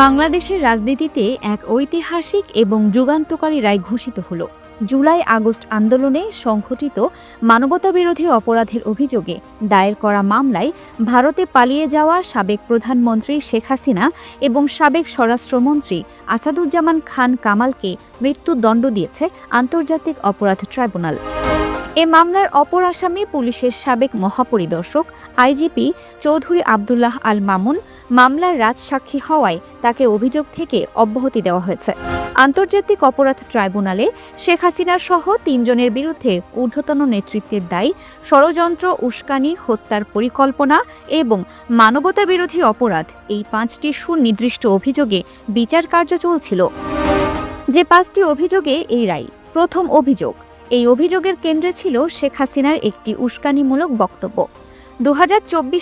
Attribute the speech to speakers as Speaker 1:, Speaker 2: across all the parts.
Speaker 1: বাংলাদেশের রাজনীতিতে এক ঐতিহাসিক এবং যুগান্তকারী রায় ঘোষিত হল। জুলাই আগস্ট আন্দোলনে সংঘটিত মানবতাবিরোধী অপরাধের অভিযোগে দায়ের করা মামলায় ভারতে পালিয়ে যাওয়া সাবেক প্রধানমন্ত্রী শেখ হাসিনা এবং সাবেক স্বরাষ্ট্রমন্ত্রী আসাদুজ্জামান খান কামালকে মৃত্যুদণ্ড দিয়েছে আন্তর্জাতিক অপরাধ ট্রাইব্যুনাল। এ মামলার অপর আসামি পুলিশের সাবেক মহাপরিদর্শক, আইজিপি চৌধুরী আবদুল্লাহ আল মামুন। মামলার রাজসাক্ষী হওয়ায় তাকে অভিযোগ থেকে অব্যাহতি দেওয়া হয়েছে। আন্তর্জাতিক অপরাধ ট্রাইব্যুনালে শেখ হাসিনা সহ তিনজনের বিরুদ্ধে ঊর্ধ্বতন নেতৃত্বের দায়ী, ষড়যন্ত্র, উস্কানি, হত্যার পরিকল্পনা এবং মানবতা বিরোধী অপরাধ এই পাঁচটি সুনির্দিষ্ট অভিযোগে বিচার কার্য চলছিল। যে পাঁচটি অভিযোগে এই রায়। প্রথম অভিযোগ এই অভিযোগের কেন্দ্রে ছিল শেখ হাসিনার একটি উস্কানিমূলক বক্তব্য। দু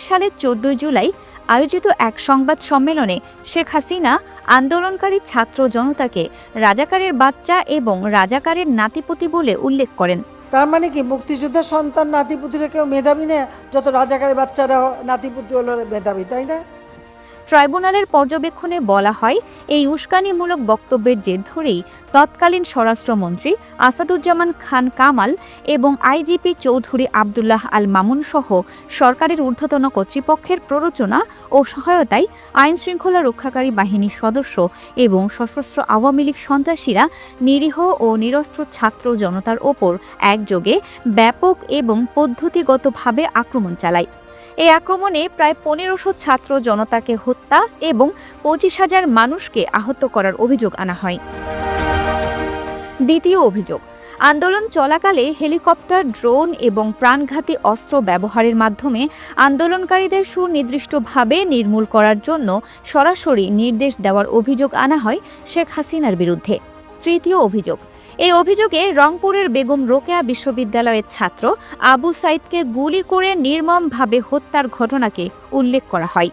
Speaker 1: সালের চোদ্দই জুলাই আয়োজিত এক সংবাদ সম্মেলনে শেখ হাসিনা আন্দোলনকারী ছাত্র জনতাকে রাজাকারের বাচ্চা এবং রাজাকারের নাতিপতি বলে উল্লেখ করেন।
Speaker 2: তার মানে কি? মুক্তিযোদ্ধার সন্তান, নাতিপুতিরা কেউ মেধাবী না? যত রাজাকারের বাচ্চারা নাতিপুতি হলো মেধাবী, তাই না?
Speaker 1: ট্রাইব্যুনালের পর্যবেক্ষণে বলা হয়, এই উস্কানিমূলক বক্তব্যের জের ধরেই তৎকালীন স্বরাষ্ট্রমন্ত্রী আসাদুজ্জামান খান কামাল এবং আইজিপি চৌধুরী আবদুল্লাহ আল মামুন সহ সরকারের ঊর্ধ্বতন কর্তৃপক্ষের প্ররোচনা ও সহায়তায় আইন শৃঙ্খলা রক্ষাকারী বাহিনীর সদস্য এবং সশস্ত্র আওয়ামী লীগ সন্ত্রাসীরা নিরীহ ও নিরস্ত্র ছাত্র জনতার ওপর একযোগে ব্যাপক এবং পদ্ধতিগতভাবে আক্রমণ চালায়। এই আক্রমণে প্রায় পনেরোশো ছাত্র জনতাকে হত্যা এবং পঁচিশ হাজার মানুষকে আহত করার অভিযোগ আনা হয়। দ্বিতীয় অভিযোগ, আন্দোলন চলাকালে হেলিকপ্টার, ড্রোন এবং প্রাণঘাতী অস্ত্র ব্যবহারের মাধ্যমে আন্দোলনকারীদের সুনির্দিষ্টভাবে নির্মূল করার জন্য সরাসরি নির্দেশ দেওয়ার অভিযোগ আনা হয় শেখ হাসিনার বিরুদ্ধে। তৃতীয় অভিযোগ এই অভিযোগে রংপুরের বেগম রোকেয়া বিশ্ববিদ্যালয়ের ছাত্র আবু সাইদকে গুলি করে নির্মমভাবে হত্যার ঘটনাকে উল্লেখ করা হয়।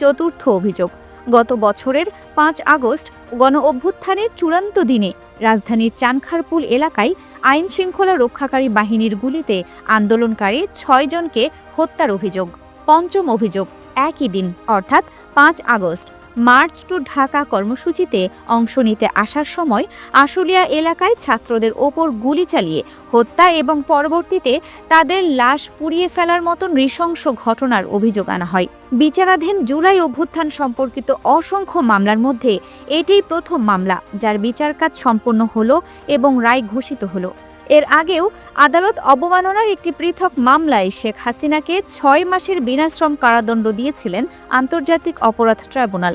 Speaker 1: চতুর্থ অভিযোগ, গত বছরের পাঁচ আগস্ট গণ অভ্যুত্থানের চূড়ান্ত দিনে রাজধানীর চানখারপুল এলাকায় আইন শৃঙ্খলা রক্ষাকারী বাহিনীর গুলিতে আন্দোলনকারী ছয়জনকে হত্যার অভিযোগ। পঞ্চম অভিযোগ, একই দিন, অর্থাৎ পাঁচ আগস্ট মার্চ টু ঢাকা কর্মসূচিতে অংশ নিতে আসার সময় আশুলিয়া এলাকায় ছাত্রদের ওপর গুলি চালিয়ে হত্যা এবং পরবর্তীতে তাদের লাশ পুড়িয়ে ফেলার মতো নৃশংস ঘটনার অভিযোগ আনা হয়। বিচারাধীন জুলাই অভ্যুত্থান সম্পর্কিত অসংখ্য মামলার মধ্যে এটিই প্রথম মামলা, যার বিচার কাজ সম্পন্ন হলো এবং রায় ঘোষিত হলো। এর আগেও আদালত অবমাননার একটি পৃথক মামলায় শেখ হাসিনাকে ছয় মাসের বিনাশ্রম কারাদণ্ড দিয়েছিলেন আন্তর্জাতিক অপরাধ ট্রাইব্যুনাল।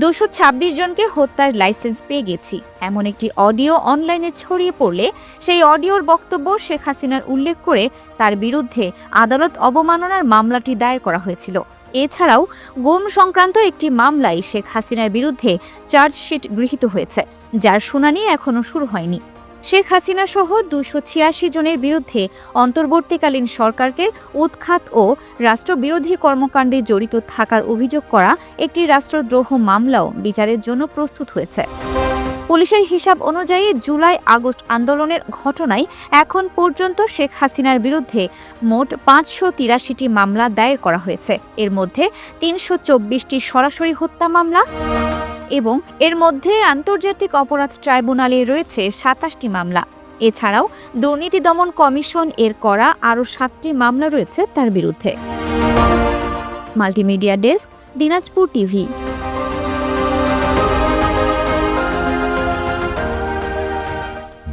Speaker 1: দুশো ছাব্বিশ জনকে হত্যার লাইসেন্স পেয়ে গেছি। এমন একটি অডিও অনলাইনে ছড়িয়ে পড়লে সেই অডিওর বক্তব্য শেখ হাসিনার উল্লেখ করে তার বিরুদ্ধে আদালত অবমাননার মামলাটি দায়ের করা হয়েছিল। এছাড়াও গুম সংক্রান্ত একটি মামলায় শেখ হাসিনার বিরুদ্ধে চার্জশিট গৃহীত হয়েছে, যার শুনানি এখনও শুরু হয়নি। শেখ হাসিনা সহ দুশো ছিয়াশি জনের বিরুদ্ধে অন্তর্বর্তীকালীন সরকারকে উৎখাত ও রাষ্ট্রবিরোধী কর্মকাণ্ডে জড়িত থাকার অভিযোগ করা একটি রাষ্ট্রদ্রোহ মামলাও বিচারের জন্য প্রস্তুত হয়েছে। পুলিশের হিসাব অনুযায়ী জুলাই আগস্ট আন্দোলনের ঘটনায় এখন পর্যন্ত শেখ হাসিনার বিরুদ্ধে মোট পাঁচশো তিরাশিটি মামলা দায়ের করা হয়েছে। এর মধ্যে তিনশো চব্বিশটি সরাসরি হত্যা মামলা এবং এর মধ্যে আন্তর্জাতিক অপরাধ ট্রাইব্যুনালে রয়েছে সাতাশটি মামলা। এছাড়াও দুর্নীতি দমন কমিশন এর করা আরও সাতটি মামলা রয়েছে তার বিরুদ্ধে। Multimedia desk, Dinajpur TV.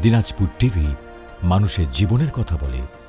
Speaker 3: Dinajpur TV মানুষের জীবনের কথা বলে।